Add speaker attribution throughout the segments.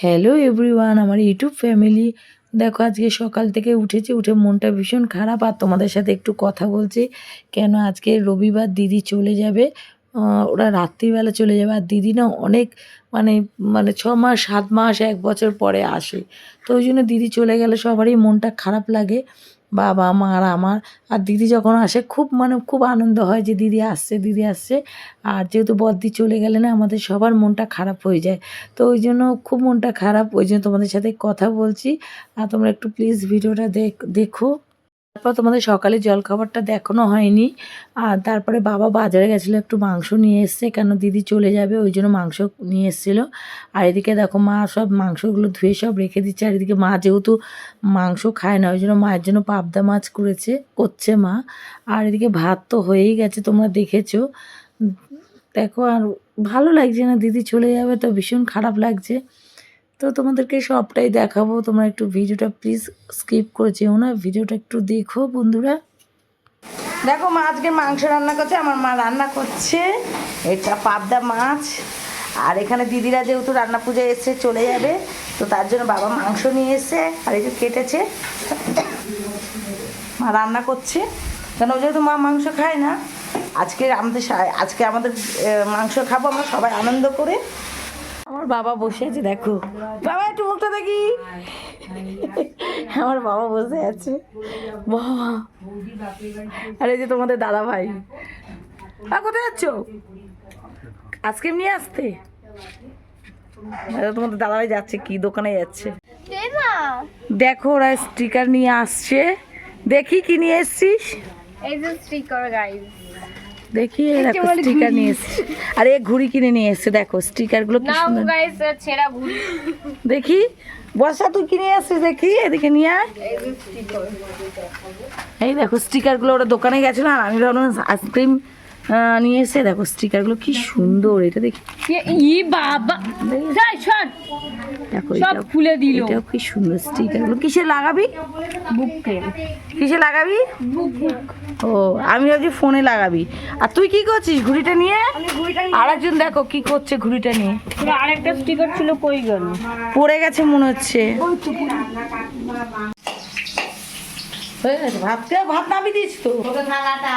Speaker 1: Hello everyone আমার YouTube family দেখো, আজকে সকাল থেকে উঠেছি, উঠে মনটা ভীষণ খারাপ। আর তোমাদের সাথে একটু কথা বলছি, কেন আজকে রবিবার দিদি চলে যাবে? ওরা রাত্রিবেলা চলে যাবে। আর দিদি না অনেক মানে মানে ছ মাস, সাত মাস, এক বছর পরে আসে। তো ওই জন্য দিদি চলে গেলে সবারই মনটা খারাপ লাগে। বাবা মা আর আমার। আর দিদি যখন আসে, খুব মানে খুব আনন্দ হয় যে দিদি আসছে দিদি আসছে। আর যেহেতু বদ্দি চলে গেলে না, আমাদের সবার মনটা খারাপ হয়ে যায়। তো ওই জন্য খুব মনটা খারাপ, ওই জন্য তোমাদের সাথে কথা বলছি। আর তোমরা একটু প্লিজ ভিডিওটা দেখ, দেখো। তারপর তোমাদের সকালে জলখাবারটা দেখানো হয়নি। আর তারপরে বাবা বাজারে গেছিল, একটু মাংস নিয়ে এসছে, কেন দিদি চলে যাবে, ওই জন্য মাংস নিয়ে এসেছিল। আর এদিকে দেখো মা সব মাংসগুলো ধুয়ে সব রেখে দিচ্ছে, আর এদিকে মা যেহেতু মাংস খায় না, ওই জন্য মায়ের জন্য পাবদা মাছ করেছে, করছে মা। আর এদিকে ভাত তো হয়েই গেছে, তোমরা দেখেছ। দেখো আর ভালো লাগছে না, দিদি চলে যাবে তো ভীষণ খারাপ লাগছে। তো তোমাদেরকে সবটাই দেখাবো। তোমরা একটু ভিডিওটা প্লিজ স্কিপ করে যেও না, ভিডিওটা একটু দেখো বন্ধুরা।
Speaker 2: দেখো মা আজকে মাংস রান্না করছে, আমার মা রান্না করছে। এটা পাবদা মাছ। আর এখানে দিদিরা যেহেতু রান্না পুজো এসে চলে যাবে। তো তার জন্য বাবা মাংস নিয়ে এসে আর এই যে কেটেছে। মা রান্না করছে। কেন যেহেতু মা মাংস খায় না, আজকে আমাদের আজকে আমাদের মাংস খাব আমরা সবাই আনন্দ করে। আমার বাবা বসে আছে দেখো। বাবা একটু মুখটা দেখি। আমার বাবা বসে আছে। বাবা। আর যে তোমাদের দাদা ভাই। আর কোথায় যাচ্ছ? আইসক্রিম নিয়ে আসতে? তোমাদের দাদা ভাই যাচ্ছে কি দোকানে যাচ্ছে? দেখো ওরা স্টিকার নিয়ে আসছে। দেখি কি নিয়ে এসছিস।
Speaker 3: এই যে স্টিকার গাইস
Speaker 1: দেখি দেখো স্টিকার নিয়ে এসছি। আর এ ঘুড়ি কিনে নিয়ে এসছে দেখো স্টিকারগুলো কি সুন্দর।
Speaker 3: গাইস ছেঁড়া ঘুড়ি।
Speaker 1: দেখি বর্ষা তুই কিনে আসছিস দেখি এদিকে নিয়ে আয়।
Speaker 3: এই যে স্টিকার
Speaker 1: এই দেখো স্টিকারগুলো ওরা দোকানে গেছিল আর আমি ভাবলাম আইসক্রিম নিয়ে এসে দেখো স্টিকারগুলো কি সুন্দর এটা দেখি।
Speaker 3: ই বাবা। যাই শট
Speaker 1: দেখো
Speaker 3: সব খুলে দিল।
Speaker 1: এটাও কি সুন্দর স্টিকারগুলো কিসে লাগাবি?
Speaker 3: বুককে
Speaker 1: কিসে লাগাবি?
Speaker 3: বুক বুক
Speaker 1: ও আমি ভাবছি ফোনে লাগাবি। আর তুই কি করছিস ঘুড়িটা নিয়ে? আরেকজন দেখো কি করছে ঘুড়িটা নিয়ে।
Speaker 3: আরেকটা স্টিকার ছিল কই গেল?
Speaker 1: পড়ে গেছে মনে হচ্ছে। হয়ে গেছে। ভাত ভাত নামিয়ে দিস তো?
Speaker 2: থালাটা।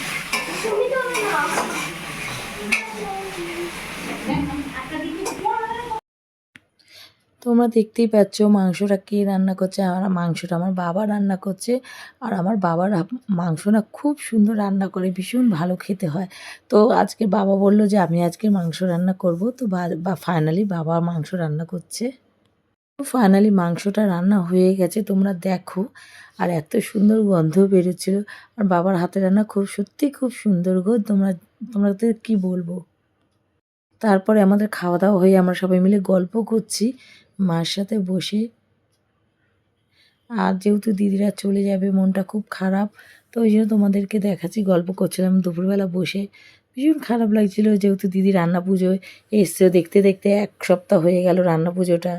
Speaker 1: তোমরা দেখতেই পাচ্ছ মাংসটা কে রান্না করছে, আর মাংসটা আমার বাবা রান্না করছে, আর আমার বাবার মাংস না খুব সুন্দর রান্না করে, ভীষণ ভালো খেতে হয়। তো আজকে বাবা বলল যে, আমি আজকে মাংস রান্না করব। তো বা ফাইনালি বাবা মাংস রান্না করছে। ফাইনালি মাংসটা রান্না হয়ে গেছে, তোমরা দেখো, আর এত সুন্দর গন্ধ বেরোচ্ছিল। আর বাবার হাতে রান্না খুব সত্যি খুব সুন্দর গো। তোমরা তোমরা তো কী বলব? তারপরে আমাদের খাওয়া দাওয়া হয়ে আমরা সবাই মিলে গল্প করছি, মার সাথে বসে। আর যেহেতু দিদিরা চলে যাবে, মনটা খুব খারাপ, তো ওই জন্য তোমাদেরকে দেখাচ্ছি, গল্প করছিলাম দুপুরবেলা বসে। ভীষণ খারাপ লাগছিল যেহেতু দিদি রান্না পুজোয় এসছে। দেখতে দেখতে এক সপ্তাহ হয়ে গেল রান্না পুজোটা।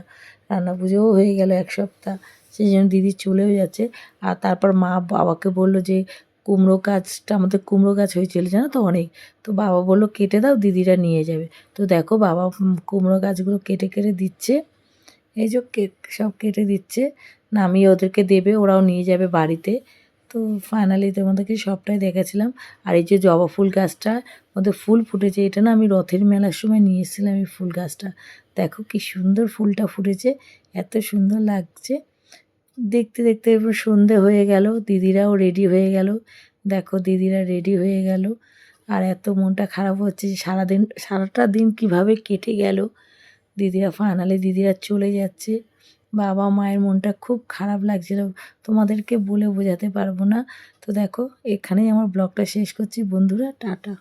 Speaker 1: রান্না পুজোও হয়ে গেল এক সপ্তাহ। সেই জন্য দিদি চলেও যাচ্ছে। আর তারপর মা বাবাকে বলল যে কুমড়ো গাছটা, আমাদের কুমড়ো গাছ হয়েছিল, জানো তো অনেক। তো বাবা বলল, কেটে দাও, দিদিরা নিয়ে যাবে। তো দেখো বাবা কুমড়ো গাছগুলো কেটে কেটে দিচ্ছে। এই যে সব কেটে দিচ্ছে। নামিয়ে ওদেরকে দেবে, ওরাও নিয়ে যাবে বাড়িতে। তো ফাইনালি তোমাদেরকে সবটাই দেখেছিলাম আর এই যে জবা ফুল গাছটা ওদের ফুল ফুটেছে। এটা না আমি রথের মেলার সময় নিয়ে এসেছিলাম এই ফুল গাছটা। দেখো কি সুন্দর ফুলটা ফুটেছে, এত সুন্দর লাগছে। দেখতে দেখতে সন্ধে হয়ে গেল, দিদিরাও রেডি হয়ে গেল। দেখো, দিদিরা রেডি হয়ে গেল। আর এত মনটা খারাপ হচ্ছে যে সারাদিন, সারাটা দিন কীভাবে কেটে গেল। দিদিরা ফাইনালি দিদিরা চলে যাচ্ছে। বাবা মায়ের মনটা খুব খারাপ লাগছিল। তোমাদেরকে বলে বোঝাতে পারব না। তো দেখো, এখানেই আমার ব্লগটা শেষ করছি। বন্ধুরা, টাটা।